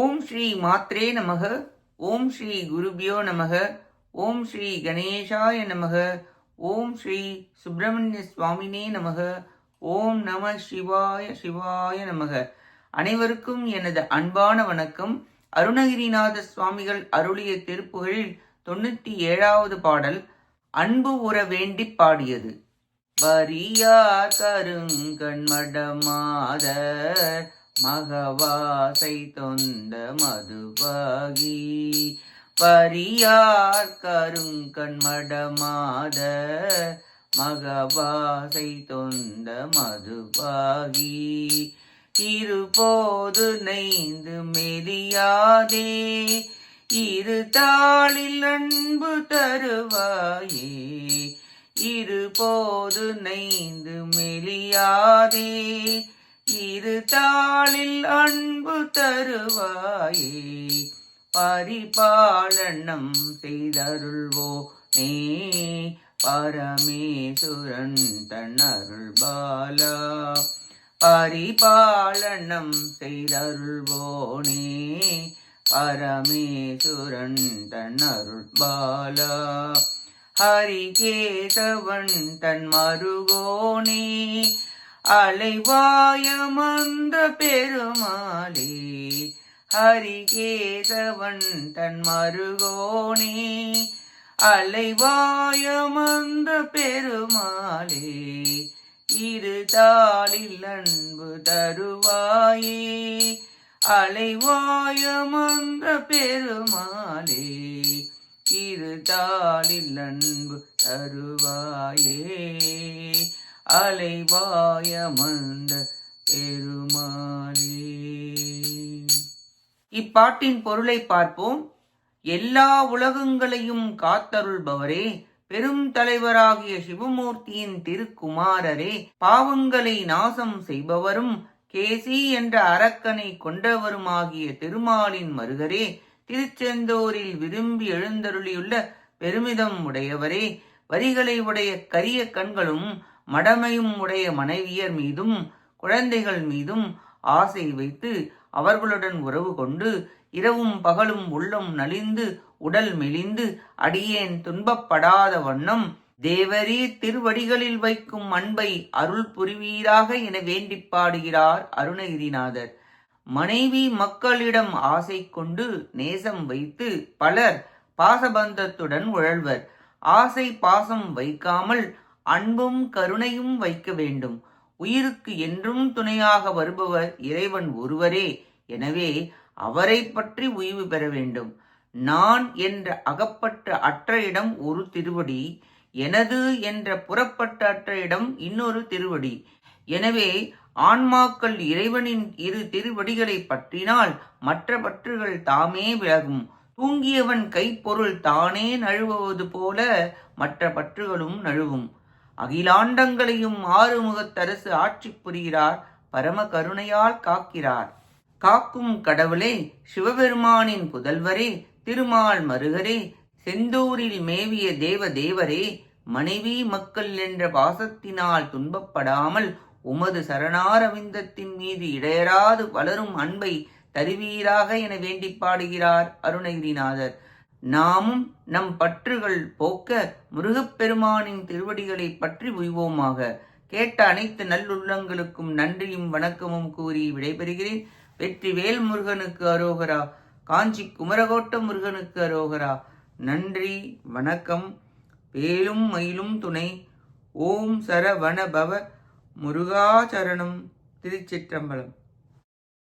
ஓம் ஸ்ரீ மாத்ரே நமக ஓம் ஸ்ரீ குருபியோ நமக ஓம் ஸ்ரீ கணேஷாய நமக ஓம் ஸ்ரீ சுப்பிரமணிய சுவாமினே நமக ஓம் நம சிவாய சிவாய நமக. அனைவருக்கும் எனது அன்பான வணக்கம். அருணகிரிநாத சுவாமிகள் அருளிய திருப்புகழில் தொண்ணூற்றி ஏழாவது பாடல் அன்பு உற வேண்டி பாடியது. வரியார் கருங்கண் மடமாதர் மகவாசை தொந்த மதுபாகி பரியார் கருங்கண் மடமாத மகவாசை தொந்த மதுபாகி. இருபோது நெய்ந்து மெலியாதே இரு தாளில் அன்பு தருவாயே. இருபோது நெய்ந்து மெலியாதே இரு தாளில் அன்பு தருவாயே. பரிபாலனம் செய்தருள்வோ நீ பரமேசுரன் தன்னருள் பாலா. பரிபாலனம் செய்தருள்வோ நீ பரமேசுரன் தன்னருள் பாலா. ஹரிகேசவன் தன் மருகோனே அலைவாயமந்த பெருமாளே ஹரிகேசவன் தன் மருகோனே. அலைவாயமந்த பெருமாளே இரு தாளில் அன்பு தருவாயே. அலைவாயமந்த பெருமாளே இரு தாளில் அன்பு தருவாயே. அலைவாய மந்த பெருமாளே. இப்பாட்டின் பொருளை பார்ப்போம். எல்லா உலகங்களையும் காத்தருள்பவரே பெரும் தலைவராகிய சிவமூர்த்தியின் திருக்குமாரரே பாவங்களை நாசம் செய்பவரும் கேசி என்ற அரக்கனை கொண்டவருமாகிய திருமாலின் மருகரே திருச்செந்தூரில் விரும்பி எழுந்தருளியுள்ள பெருமிதம் உடையவரே வரிகளை உடைய கரிய கண்களும் மடமையும் உடைய மனைவியர் மீதும் குழந்தைகள் மீதும் ஆசை வைத்து அவர்களுடன் உறவு கொண்டு இரவும் பகலும் உள்ளம் நலிந்து உடல் மெலிந்து அடியேன் துன்பப்படாத வண்ணம் தேவரீ திருவடிகளில் வைக்கும் அன்பை அருள் புரிவீராக என வேண்டி பாடுகிறார் அருணகிரிநாதர். மனைவி மக்களிடம் ஆசை கொண்டு நேசம் வைத்து பலர் பாசபந்தத்துடன் உழல்வர். ஆசை பாசம் வைக்காமல் அன்பும் கருணையும் வைக்க வேண்டும். உயிருக்கு என்றும் துணையாக வருபவர் இறைவன் ஒருவரே. எனவே அவரை பற்றி உய்வு பெற வேண்டும். நான் என்ற அகப்பட்ட அற்ற இடம் ஒரு திருவடி எனது என்ற புறப்பட்ட அற்ற இடம் இன்னொரு திருவடி. எனவே ஆன்மாக்கள் இறைவனின் இரு திருவடிகளை பற்றினால் மற்ற பற்றுகள் தாமே விலகும். தூங்கியவன் கைப்பொருள் தானே நழுவுவது போல மற்ற பற்றுகளும் நழுவும். அகிலாண்டங்களையும் ஆறுமுகத்தரசு ஆட்சி புரிகிறார் பரம கருணையால் காக்கிறார். காக்கும் கடவுளே சிவபெருமானின் புதல்வரே திருமால் மருகரே செந்தூரில் மேவிய தேவ தேவரே மனைவி மக்கள் என்ற பாசத்தினால் துன்பப்படாமல் உமது சரணாரவிந்தத்தின் மீது இடையராது வளரும் அன்பை தருவீராக என வேண்டி பாடுகிறார் அருணகிரிநாதர். நாமும் நம் பற்றுகள் போக்க முருகப்பெருமானின் திருவடிகளை பற்றி உய்வோமாக. கேட்ட அனைத்து நல்லுள்ளங்களுக்கும் நன்றியும் வணக்கமும் கூறி விடைபெறுகிறேன். வெற்றி வேல் முருகனுக்கு அரோகரா. காஞ்சி குமரகோட்ட முருகனுக்கு அரோகரா. நன்றி வணக்கம். வேலும் மயிலும் துணை. ஓம் சரவண பவ. முருகாச்சரணம் திருச்சிற்றம்பலம்.